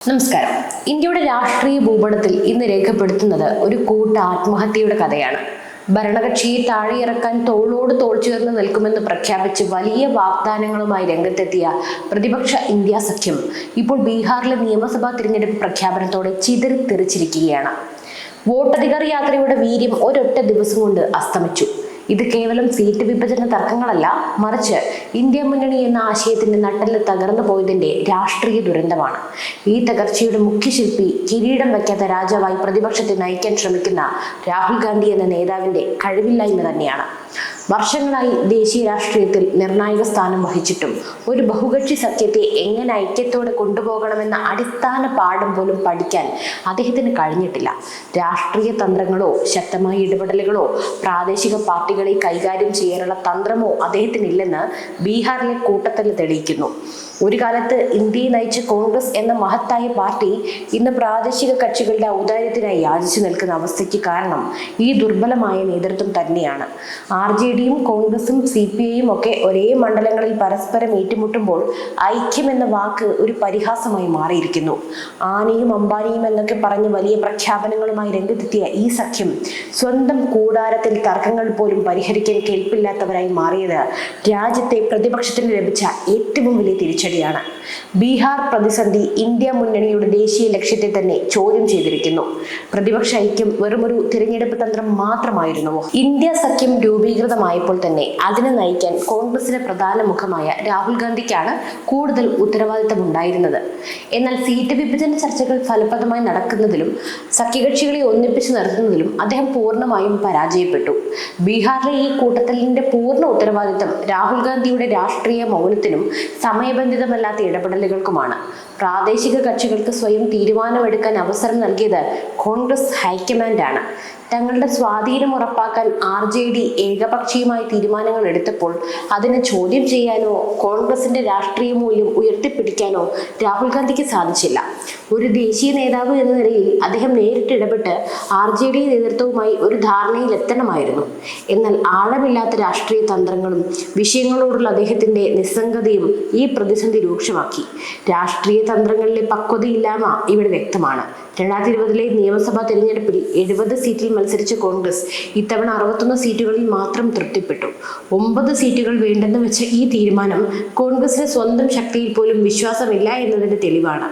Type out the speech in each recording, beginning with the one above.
നമസ്കാരം. ഇന്ത്യയുടെ രാഷ്ട്രീയ ഭൂപടത്തിൽ ഇന്ന് രേഖപ്പെടുത്തുന്നത് ഒരു കൂട്ട ആത്മഹത്യയുടെ കഥയാണ്. ഭരണകക്ഷിയെ താഴെയിറക്കാൻ തോളോട് തോൾ ചേർന്ന് നിൽക്കുമെന്ന് പ്രഖ്യാപിച്ച് വലിയ വാഗ്ദാനങ്ങളുമായി രംഗത്തെത്തിയ പ്രതിപക്ഷ ഇന്ത്യ സഖ്യം ഇപ്പോൾ ബീഹാറിലെ നിയമസഭാ തിരഞ്ഞെടുപ്പ് പ്രഖ്യാപനത്തോടെ ചിതറിത്തെറിച്ചിരിക്കുകയാണ് വോട്ടധികാര യാത്രയുടെ വീര്യം ഒരൊറ്റ ദിവസം കൊണ്ട് അസ്തമിച്ചു. ഇത് കേവലം സീറ്റ് വിഭജന തർക്കങ്ങളല്ല മറിച്ച് ഇന്ത്യ മുന്നണി എന്ന ആശയത്തിന്റെ നട്ടെല്ല് തകർന്നു പോയതിന്റെ രാഷ്ട്രീയ ദുരന്തമാണ്. ഈ തകർച്ചയുടെ മുഖ്യശില്പി കിരീടം വയ്ക്കാത്ത രാജാവായി പ്രതിപക്ഷത്തെ നയിക്കാൻ ശ്രമിക്കുന്ന രാഹുൽ ഗാന്ധി എന്ന നേതാവിന്റെ കഴിവില്ലായ്മ തന്നെയാണ്. വർഷങ്ങളായി ദേശീയ രാഷ്ട്രീയത്തിൽ നിർണായക സ്ഥാനം വഹിച്ചിട്ടും ഒരു ബഹുകക്ഷി സഖ്യത്തെ എങ്ങനെ ഐക്യത്തോടെ കൊണ്ടുപോകണമെന്ന അടിസ്ഥാന പാഠം പോലും പഠിക്കാൻ അദ്ദേഹത്തിന് കഴിഞ്ഞിട്ടില്ല. രാഷ്ട്രീയ തന്ത്രങ്ങളോ ശക്തമായ ഇടപെടലുകളോ പ്രാദേശിക പാർട്ടികളെ കൈകാര്യം ചെയ്യാനുള്ള തന്ത്രമോ അദ്ദേഹത്തിനില്ലെന്ന് ബീഹാറിലെ കൂട്ടത്തൽ തെളിയിക്കുന്നു. ഒരു കാലത്ത് ഇന്ത്യയെ നയിച്ച കോൺഗ്രസ് എന്ന മഹത്തായ പാർട്ടി ഇന്ന് പ്രാദേശിക കക്ഷികളുടെ ഔദാര്യത്തിനായി യാചിച്ചു നിൽക്കുന്ന അവസ്ഥയ്ക്ക് കാരണം ഈ ദുർബലമായ നേതൃത്വം തന്നെയാണ്. ആർ ജെ ഡിയും കോൺഗ്രസും സി പി ഐയും ഒക്കെ ഒരേ മണ്ഡലങ്ങളിൽ പരസ്പരം ഏറ്റുമുട്ടുമ്പോൾ ഐക്യം എന്ന വാക്ക് ഒരു പരിഹാസമായി മാറിയിരിക്കുന്നു. ആനയും അമ്പാനിയും എന്നൊക്കെ പറഞ്ഞ് വലിയ പ്രഖ്യാപനങ്ങളുമായി രംഗത്തെത്തിയ ഈ സഖ്യം സ്വന്തം കൂടാരത്തിൽ തർക്കങ്ങൾ പോലും പരിഹരിക്കാൻ കേൾപ്പില്ലാത്തവരായി മാറിയത് രാജ്യത്തെ പ്രതിപക്ഷത്തിന് ലഭിച്ച ഏറ്റവും വലിയ തിരിച്ചടിയാണ് ബീഹാർ പ്രതിസന്ധി ഇന്ത്യ മുന്നണിയുടെ ദേശീയ ലക്ഷ്യത്തെ തന്നെ ചോദ്യം ചെയ്തിരിക്കുന്നു. പ്രതിപക്ഷ ഐക്യം വെറുമൊരു തിരഞ്ഞെടുപ്പ് തന്ത്രം മാത്രമായിരുന്നുവോ ഇന്ത്യ സഖ്യം രൂപീകൃതമായപ്പോൾ തന്നെ അതിനെ നയിക്കാൻ കോൺഗ്രസിന്റെ പ്രധാന മുഖമായ രാഹുൽ ഗാന്ധിക്കാണ് കൂടുതൽ ഉത്തരവാദിത്തം ഉണ്ടായിരുന്നത് എന്നാൽ സീറ്റ് വിഭജന ചർച്ചകൾ ഫലപ്രദമായി നടക്കുന്നതിലും സഖ്യകക്ഷികളെ ഒന്നിപ്പിച്ചു നിർത്തുന്നതിലും അദ്ദേഹം പൂർണമായും പരാജയപ്പെട്ടു. ബീഹാറിലെ ഈ കൂട്ടത്തലിന്റെ പൂർണ ഉത്തരവാദിത്തം രാഹുൽ ഗാന്ധിയുടെ രാഷ്ട്രീയ മൗനത്തിനും സമയബന്ധിതമല്ലാത്ത ഇടപെടലുകൾക്കുമാണ്. പ്രാദേശിക കക്ഷികൾക്ക് സ്വയം തീരുമാനമെടുക്കാൻ അവസരം നൽകിയത് കോൺഗ്രസ് ഹൈക്കമാൻഡാണ്. തങ്ങളുടെ സ്വാധീനം ഉറപ്പാക്കാൻ ആർ ജെ ഡി ഏകപക്ഷീയമായി തീരുമാനങ്ങൾ എടുത്തപ്പോൾ അതിനെ ചോദ്യം ചെയ്യാനോ കോൺഗ്രസിന്റെ രാഷ്ട്രീയ മൂല്യം ഉയർത്തിപ്പിടിക്കാനോ രാഹുൽ ഗാന്ധിക്ക് സാധിച്ചില്ല. ഒരു ദേശീയ നേതാവ് എന്ന നിലയിൽ അദ്ദേഹം നേരിട്ട് ഇടപെട്ട് ആർ ജെ ഡി നേതൃത്വവുമായി ഒരു ധാരണയിൽ എത്തണമായിരുന്നു. എന്നാൽ ആഴമില്ലാത്ത രാഷ്ട്രീയ തന്ത്രങ്ങളും വിഷയങ്ങളോടുള്ള അദ്ദേഹത്തിന്റെ നിസ്സംഗതയും ഈ പ്രതിസന്ധി രൂക്ഷമാക്കി. രാഷ്ട്രീയ തന്ത്രങ്ങളിലെ പക്വതയില്ലായ്മ ഇവിടെ വ്യക്തമാണ്. രണ്ടായിരത്തി ഇരുപതിലെ നിയമസഭാ തെരഞ്ഞെടുപ്പിൽ എഴുപത് സീറ്റിൽ മത്സരിച്ച കോൺഗ്രസ് ഇത്തവണ അറുപത്തൊന്ന് സീറ്റുകളിൽ മാത്രം തൃപ്തിപ്പെട്ടു. ഒമ്പത് സീറ്റുകൾ വേണ്ടെന്ന് വെച്ച ഈ തീരുമാനം കോൺഗ്രസിന് സ്വന്തം ശക്തിയിൽ പോലും വിശ്വാസമില്ല എന്നതിന്റെ തെളിവാണ്.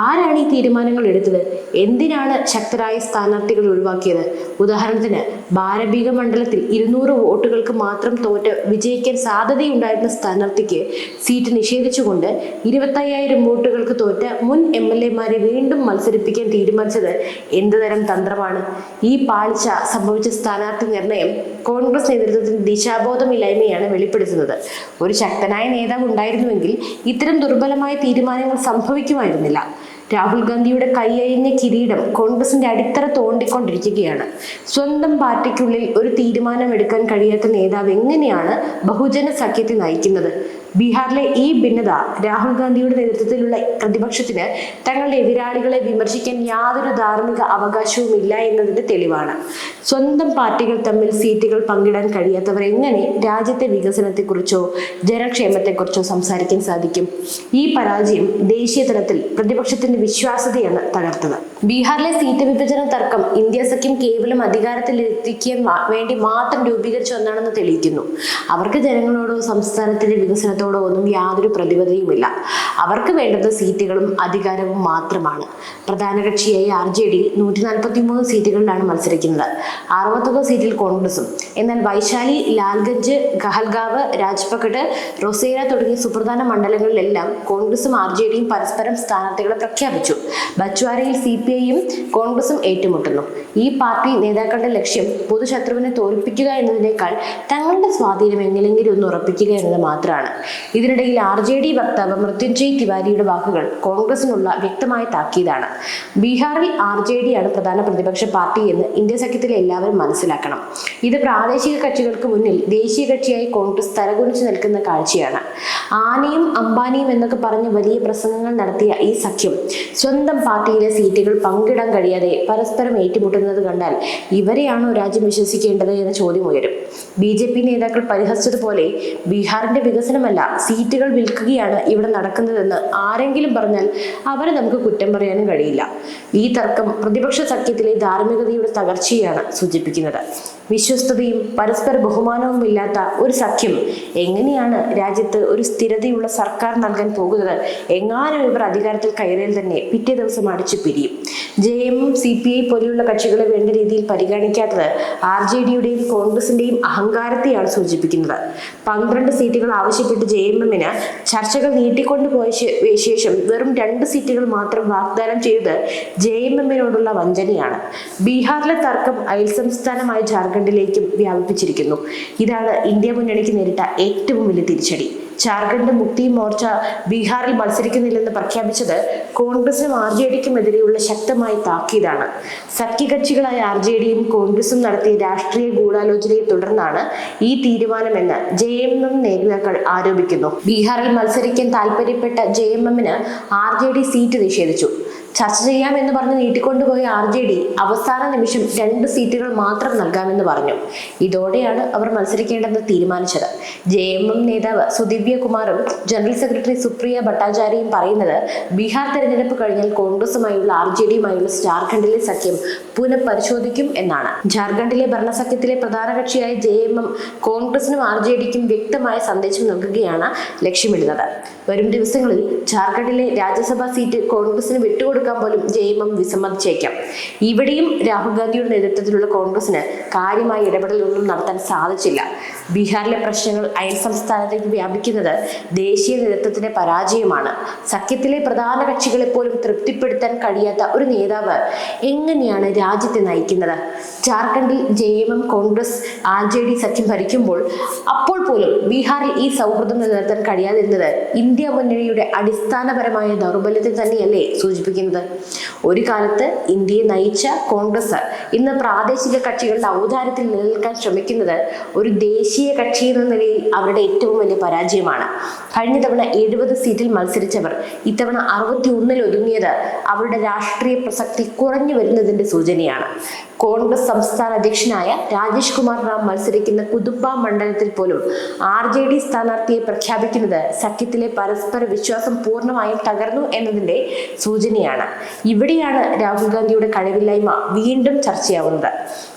ആരാണ് ഈ തീരുമാനങ്ങൾ എടുത്തത്? എന്തിനാണ് ശക്തരായ സ്ഥാനാർത്ഥികൾ ഒഴിവാക്കിയത്? ഉദാഹരണത്തിന് ഭാരബീക മണ്ഡലത്തിൽ ഇരുന്നൂറ് വോട്ടുകൾക്ക് മാത്രം തോറ്റ് വിജയിക്കാൻ സാധ്യതയുണ്ടായിരുന്ന സ്ഥാനാർത്ഥിക്ക് സീറ്റ് നിഷേധിച്ചുകൊണ്ട് ഇരുപത്തയ്യായിരം വോട്ടുകൾക്ക് തോറ്റ മുൻ എം എൽ എമാരെ വീണ്ടും മത്സരിപ്പിക്കാൻ തീരുമാനിച്ചത് എന്തുതരം തന്ത്രമാണ്? ഈ പാളിച്ച സംഭവിച്ച സ്ഥാനാർത്ഥി നിർണയം കോൺഗ്രസ് നേതൃത്വത്തിന് ദിശാബോധമില്ലായ്മയാണ് വെളിപ്പെടുത്തുന്നത്. ഒരു ശക്തനായ നേതാവ് ഉണ്ടായിരുന്നുവെങ്കിൽ ഇത്തരം ദുർബലമായ തീരുമാനങ്ങൾ സംഭവിക്കുമായിരുന്നില്ല. രാഹുൽ ഗാന്ധിയുടെ കൈയഴിഞ്ഞ കിരീടം കോൺഗ്രസിന്റെ അടിത്തറ തോണ്ടിക്കൊണ്ടിരിക്കുകയാണ്. സ്വന്തം പാർട്ടിക്കുള്ളിൽ ഒരു തീരുമാനമെടുക്കാൻ കഴിയാത്ത നേതാവ് എങ്ങനെയാണ് ബഹുജന സഖ്യത്തെ നയിക്കുന്നത്? ബീഹാറിലെ ഈ ഭിന്നത രാഹുൽ ഗാന്ധിയുടെ നേതൃത്വത്തിലുള്ള പ്രതിപക്ഷത്തിന് തങ്ങളുടെ എതിരാളികളെ വിമർശിക്കാൻ യാതൊരു ധാർമ്മിക അവകാശവും ഇല്ല എന്നതിന്റെ തെളിവാണ്. സ്വന്തം പാർട്ടികൾ തമ്മിൽ സീറ്റുകൾ പങ്കിടാൻ കഴിയാത്തവർ എങ്ങനെ രാജ്യത്തെ വികസനത്തെക്കുറിച്ചോ ജനക്ഷേമത്തെക്കുറിച്ചോ സംസാരിക്കാൻ സാധിക്കും? ഈ പരാജയം ദേശീയ തലത്തിൽ പ്രതിപക്ഷത്തിന്റെ വിശ്വാസ്യതയാണ് തകർത്തത്. ബീഹാറിലെ സീറ്റ് വിഭജന തർക്കം ഇന്ത്യ സഖ്യം കേവലം അധികാരത്തിൽ എത്തിക്കാൻ വേണ്ടി മാത്രം രൂപീകരിച്ച ഒന്നാണെന്ന് തെളിയിക്കുന്നു. അവർക്ക് ജനങ്ങളോടോ സംസ്ഥാനത്തിന്റെ വികസനത്തോടോ ഒന്നും യാതൊരു പ്രതിബദ്ധതയുമില്ല. അവർക്ക് വേണ്ടത് സീറ്റുകളും അധികാരവും മാത്രമാണ്. പ്രധാന കക്ഷിയായി ആർ ജെ ഡി നൂറ്റി നാൽപ്പത്തി മൂന്ന് സീറ്റുകളിലാണ് മത്സരിക്കുന്നത്. അറുപത്തൊന്ന് സീറ്റിൽ കോൺഗ്രസും. എന്നാൽ വൈശാലി ലാൽഗഞ്ച് ഗഹൽഗാവ് രാജ്പക്കട്ട് റൊസേര തുടങ്ങിയ സുപ്രധാന മണ്ഡലങ്ങളിലെല്ലാം കോൺഗ്രസും ആർ ജെ ഡിയും പരസ്പരം സ്ഥാനാർത്ഥികളെ പ്രഖ്യാപിച്ചു. ബച്ച്വാരയിൽ സി പി ഐയും കോൺഗ്രസും ഏറ്റുമുട്ടുന്നു. ഈ പാർട്ടി നേതാക്കളുടെ ലക്ഷ്യം പൊതുശത്രുവിനെ തോൽപ്പിക്കുക എന്നതിനേക്കാൾ തങ്ങളുടെ സ്വാധീനം എങ്ങനെയെങ്കിലും ഒന്ന് ഉറപ്പിക്കുക എന്നത് മാത്രമാണ്. ഇതിനിടയിൽ ആർ ജെ ഡി വക്താവ് മൃത്യുഞ്ജയ് തിവാരിയുടെ വാക്കുകൾ കോൺഗ്രസിനുള്ള വ്യക്തമായ താക്കീതാണ്. ബീഹാറിൽ ആർ ജെ ഡി ആണ് പ്രധാന പ്രതിപക്ഷ പാർട്ടി എന്ന് ഇന്ത്യ സഖ്യത്തിലെ എല്ലാവരും മനസ്സിലാക്കണം. ഇത് പ്രാദേശിക കക്ഷികൾക്ക് മുന്നിൽ ദേശീയ കക്ഷിയായി കോൺഗ്രസ് തലകുനിച്ച് നിൽക്കുന്ന കാഴ്ചയാണ്. ആനയും അംബാനിയും എന്നൊക്കെ പറഞ്ഞ് വലിയ പ്രസംഗങ്ങൾ നടത്തിയ ഈ സഖ്യം സ്വന്തം പാർട്ടിയിലെ സീറ്റുകൾ പങ്കിടാൻ കഴിയാതെ പരസ്പരം ഏറ്റുമുട്ടുന്നത് കണ്ടാൽ ഇവരെയാണോ രാജ്യം വിശ്വസിക്കേണ്ടത് എന്ന ചോദ്യം ഉയരും. ബി ജെ പി നേതാക്കൾ പരിഹസിച്ചതുപോലെ ബീഹാറിന്റെ വികസനമല്ല സീറ്റുകൾ വിൽക്കുകയാണ് ഇവിടെ നടക്കുന്നതെന്ന് ആരെങ്കിലും പറഞ്ഞാൽ അവരെ നമുക്ക് കുറ്റം പറയാനും കഴിയില്ല. ഈ തർക്കം പ്രതിപക്ഷ സഖ്യത്തിലെ ധാർമ്മികതയുടെ തകർച്ചയാണ് സൂചിപ്പിക്കുന്നത്. വിശ്വസ്തതയും പരസ്പര ബഹുമാനവും ഇല്ലാത്ത ഒരു സഖ്യം എങ്ങനെയാണ് രാജ്യത്ത് ഒരു സ്ഥിരതയുള്ള സർക്കാർ നൽകാൻ പോകുന്നത്? എങ്ങാനും ഇവർ അധികാരത്തിൽ കയറിയാൽ തന്നെ പിറ്റേ ദിവസം അടിച്ചു പിരിയും. ജെ എമ്മും സി പി ഐ പോലെയുള്ള കക്ഷികളെ വേണ്ട രീതിയിൽ പരിഗണിക്കാത്തത് ആർ ജെ ഡിയുടെയും കോൺഗ്രസിന്റെയും അഹങ്കാരത്തെയാണ് സൂചിപ്പിക്കുന്നത്. പന്ത്രണ്ട് സീറ്റുകൾ ആവശ്യപ്പെട്ട് ജെ എം എമ്മിന് ചർച്ചകൾ നീട്ടിക്കൊണ്ടുപോയ പോയ ശേഷം വെറും രണ്ട് സീറ്റുകൾ മാത്രം വാഗ്ദാനം ചെയ്തത് ജെ എം എമ്മിനോടുള്ള വഞ്ചനയാണ്. ബീഹാറിലെ തർക്കം അയൽ സംസ്ഥാനമായ ജാർഖണ്ഡിലേക്കും വ്യാപിപ്പിച്ചിരിക്കുന്നു. ഇതാണ് ഇന്ത്യ മുന്നണിക്ക് നേരിട്ട ഏറ്റവും വലിയ തിരിച്ചടി. ജാർഖണ്ഡ് മുക്തി മോർച്ച ബീഹാറിൽ മത്സരിക്കുന്നില്ലെന്ന് പ്രഖ്യാപിച്ചത് കോൺഗ്രസിനും ആർ ജെ ഡിക്കുമെതിരെയുള്ള ശക്തമായ താക്കീതാണ്. സഖ്യകക്ഷികളായ ആർ ജെ ഡിയും കോൺഗ്രസും നടത്തിയ രാഷ്ട്രീയ ഗൂഢാലോചനയെ തുടർന്നാണ് ഈ തീരുമാനമെന്ന് ജെ എം എം നേതാക്കൾ ആരോപിക്കുന്നു. ബീഹാറിൽ മത്സരിക്കാൻ താല്പര്യപ്പെട്ട ജെ എം എമ്മിന് ആർ ജെ ഡി സീറ്റ് നിഷേധിച്ചു. ചർച്ച ചെയ്യാമെന്ന് പറഞ്ഞ് നീട്ടിക്കൊണ്ടുപോയ ആർ ജെ ഡി അവസാന നിമിഷം രണ്ട് സീറ്റുകൾ മാത്രം നൽകാമെന്ന് പറഞ്ഞു. ഇതോടെയാണ് അവർ മത്സരിക്കേണ്ടെന്ന് തീരുമാനിച്ചത്. ജെ എം എം നേതാവ് സുദിവ്യ കുമാറും ജനറൽ സെക്രട്ടറി സുപ്രിയ ഭട്ടാചാര്യയും പറയുന്നത് ബീഹാർ തെരഞ്ഞെടുപ്പ് കഴിഞ്ഞാൽ കോൺഗ്രസുമായുള്ള ആർ ജെ ഡിയുമായുള്ള ജാർഖണ്ഡിലെ സഖ്യം പുനഃപരിശോധിക്കും എന്നാണ്. ജാർഖണ്ഡിലെ ഭരണസഖ്യത്തിലെ പ്രധാന കക്ഷിയായ ജെ എം എം കോൺഗ്രസിനും ആർ ജെ ഡിക്കും വ്യക്തമായ സന്ദേശം നൽകുകയാണ് ലക്ഷ്യമിടുന്നത്. വരും ദിവസങ്ങളിൽ ജാർഖണ്ഡിലെ രാജ്യസഭാ സീറ്റ് കോൺഗ്രസിന് വിട്ടുകൊടുക്കാൻ പോലും ജെ എം എം വിസമ്മതിച്ചേക്കാം. ഇവിടെയും രാഹുൽ ഗാന്ധിയുടെ നേതൃത്വത്തിലുള്ള കോൺഗ്രസിന് കാര്യമായ ഇടപെടലൊന്നും നടത്താൻ സാധിച്ചില്ല. ബീഹാറിലെ പ്രശ്നങ്ങൾ അയൽ സംസ്ഥാനത്തേക്ക് വ്യാപിക്കുന്നത് ദേശീയ നേതൃത്വത്തിന്റെ പരാജയമാണ്. സഖ്യത്തിലെ പ്രധാന കക്ഷികളെ പോലും തൃപ്തിപ്പെടുത്താൻ കഴിയാത്ത ഒരു നേതാവ് എങ്ങനെയാണ് രാജ്യത്തെ നയിക്കുന്നത്? ജാർഖണ്ഡിൽ J M Congress R J D സഖ്യം ഭരിക്കുമ്പോൾ അപ്പോൾ പോലും ബീഹാറിൽ ഈ സൗഹൃദം നിലനിർത്താൻ കഴിയാതിരുന്നത് ഇന്ത്യ മുന്നണിയുടെ അടിസ്ഥാനപരമായ ദൗർബല്യത്തെ തന്നെയല്ലേ സൂചിപ്പിക്കുന്നത്? ഒരു കാലത്ത് ഇന്ത്യയെ നയിച്ച കോൺഗ്രസ് ഇന്ന് പ്രാദേശിക കക്ഷികളുടെ ഔദാര്യത്തിൽ നിലനിൽക്കാൻ ശ്രമിക്കുന്നത് ഒരു ദേശീയ കക്ഷി എന്ന നിലയിൽ അവരുടെ ഏറ്റവും വലിയ പരാജയമാണ്. കഴിഞ്ഞ തവണ എഴുപത് സീറ്റിൽ മത്സരിച്ചവർ ഇത്തവണ അറുപത്തി ഒന്നിൽ ഒതുങ്ങിയത് അവരുടെ രാഷ്ട്രീയ പ്രസക്തി കുറഞ്ഞു വരുന്നതിന്റെ സൂചനയാണ്. കോൺഗ്രസ് സംസ്ഥാന അധ്യക്ഷനായ രാജേഷ് കുമാർ റാം മത്സരിക്കുന്ന കുതുപ്പ മണ്ഡലത്തിൽ പോലും ആർ ജെ ഡി സ്ഥാനാർത്ഥിയെ പ്രഖ്യാപിക്കുന്നത് സഖ്യത്തിലെ പരസ്പര വിശ്വാസം പൂർണമായും തകർന്നു എന്നതിന്റെ സൂചനയാണ്. ഇവിടെയാണ് രാഹുൽ ഗാന്ധിയുടെ കഴിവില്ലായ്മ വീണ്ടും ചർച്ചയാവുന്നത്.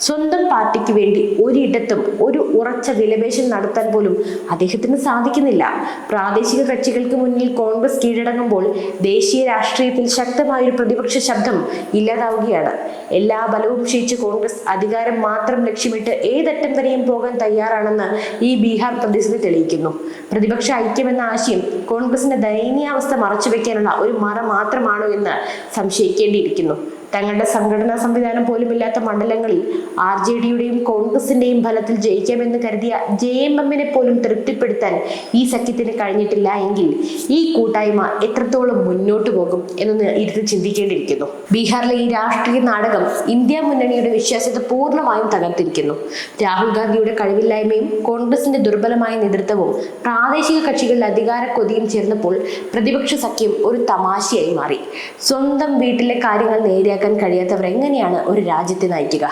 സ്വന്തം പാർട്ടിക്ക് വേണ്ടി ഒരിടത്തും ഒരു ഉറച്ച വിലപേശം നടത്താൻ പോലും അദ്ദേഹത്തിന് സാധിക്കുന്നില്ല. പ്രാദേശിക കക്ഷികൾക്ക് മുന്നിൽ കോൺഗ്രസ് കീഴടങ്ങുമ്പോൾ ദേശീയ രാഷ്ട്രീയത്തിൽ ശക്തമായ ഒരു പ്രതിപക്ഷ ശബ്ദം ഇല്ലാതാവുകയാണ്. എല്ലാ ബലവും ക്ഷയിച്ച് കോൺഗ്രസ് അധികാരം മാത്രം ലക്ഷ്യമിട്ട് ഏതറ്റം വരെയും പോകാൻ തയ്യാറാണെന്ന് ഈ ബീഹാർ പ്രതിസന്ധി തെളിയിക്കുന്നു. പ്രതിപക്ഷ ഐക്യം എന്ന ആശയം കോൺഗ്രസിന്റെ ദയനീയാവസ്ഥ മറച്ചുവെക്കാനുള്ള ഒരു മറ മാത്രമാണോ എന്ന് സംശയിക്കേണ്ടിയിരിക്കുന്നു. തങ്ങളുടെ സംഘടനാ സംവിധാനം പോലുമില്ലാത്ത മണ്ഡലങ്ങളിൽ ആർ ജെ ഡിയുടെയും കോൺഗ്രസിന്റെയും ഫലത്തിൽ ജയിക്കാമെന്ന് കരുതിയ ജെ എം എമ്മിനെ പോലും തൃപ്തിപ്പെടുത്താൻ ഈ സഖ്യത്തിന് കഴിഞ്ഞിട്ടില്ല എങ്കിൽ ഈ കൂട്ടായ്മ എത്രത്തോളം മുന്നോട്ടു പോകും എന്നൊന്ന് ഇരുന്ന് ചിന്തിക്കേണ്ടിയിരിക്കുന്നു. ബീഹാറിലെ ഈ രാഷ്ട്രീയ നാടകം ഇന്ത്യ മുന്നണിയുടെ വിശ്വാസ്യത പൂർണമായും തകർത്തിരിക്കുന്നു. രാഹുൽ ഗാന്ധിയുടെ കഴിവില്ലായ്മയും കോൺഗ്രസിന്റെ ദുർബലമായ നേതൃത്വവും പ്രാദേശിക കക്ഷികളിൽ അധികാര കൊതിയും ചേർന്നപ്പോൾ പ്രതിപക്ഷ സഖ്യം ഒരു തമാശയായി മാറി. സ്വന്തം വീട്ടിലെ കാര്യങ്ങൾ നേരെയാക്കാൻ കഴിയാത്തവർ എങ്ങനെയാണ് ഒരു രാജ്യത്തെ നയിക്കുക?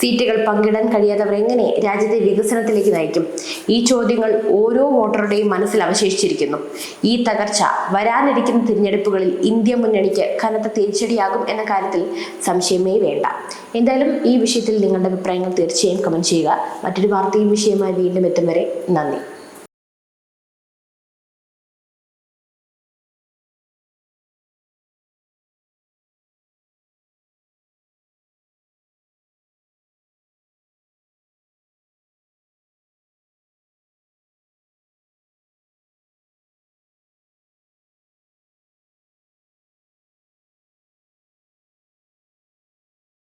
സീറ്റുകൾ പങ്കിടാൻ കഴിയാത്തവർ എങ്ങനെ രാജ്യത്തെ വികസനത്തിലേക്ക് നയിക്കും? ഈ ചോദ്യങ്ങൾ ഓരോ വോട്ടറുടെയും മനസ്സിൽ അവശേഷിച്ചിരിക്കുന്നു. ഈ തകർച്ച വരാനിരിക്കുന്ന തിരഞ്ഞെടുപ്പുകളിൽ ഇന്ത്യ മുന്നണിക്ക് കനത്ത തിരിച്ചടിയാകും എന്ന കാര്യത്തിൽ സംശയമേ വേണ്ട. എന്തായാലും ഈ വിഷയത്തിൽ നിങ്ങളുടെ അഭിപ്രായങ്ങൾ തീർച്ചയായും കമന്റ് ചെയ്യുക. മറ്റൊരു വാർത്തയും വിഷയമായി വീണ്ടും എത്തും വരെ നന്ദി.